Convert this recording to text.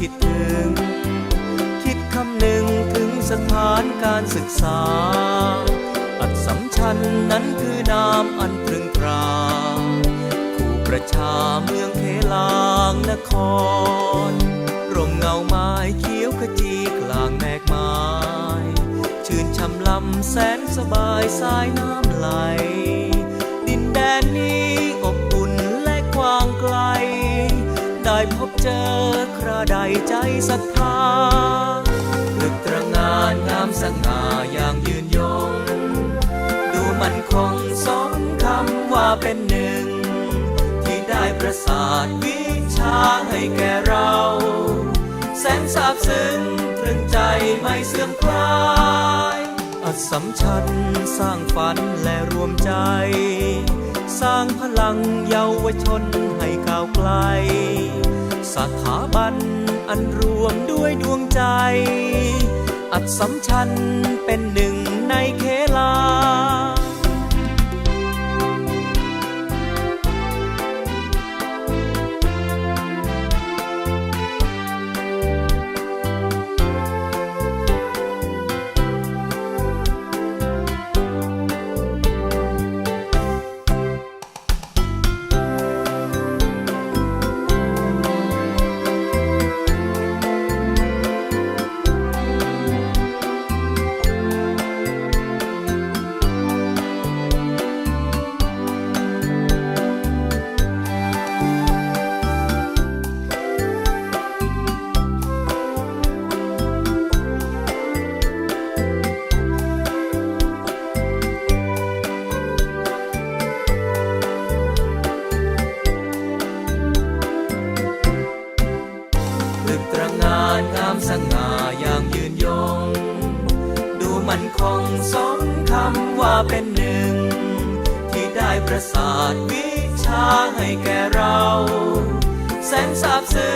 คิดถึง คิดคำหนึ่งถึงสถานการศึกษา อัดสำชันนั้นคือนามอันตรึงตราคู่ประชาเมืองเทลางนคร ร่มเงาไม้เขียวขจีกลางแมกไม้ชื่นช่ำลำแสนสบายสายน้ำไหล ดินแดนนี้อบอุ่นและกว้างไกล ได้พบเจอาใดใจศรัทธาตึกตระงานงามสง่าอย่างยืนยง ดูมันคงสมคำว่าเป็นหนึ่ง ที่ได้ประสาทวิชาให้แก่เรา แสนซาบซึ้งตรึงใจไม่เสื่อมคลายอัศมชันสร้างฝันและรวมใจ สร้างพลังเยาวชนให้ก้าวไกล สถาบันอันรวมด้วยดวงใจ อัศมชันเป็นหนึ่งในเคานงามสง่าอย่างยืนยง ดูมันคงสมคำว่าเป็นหนึ่ง ที่ได้ประสาทวิชาให้แก่เรา แสนสาบซึ้ง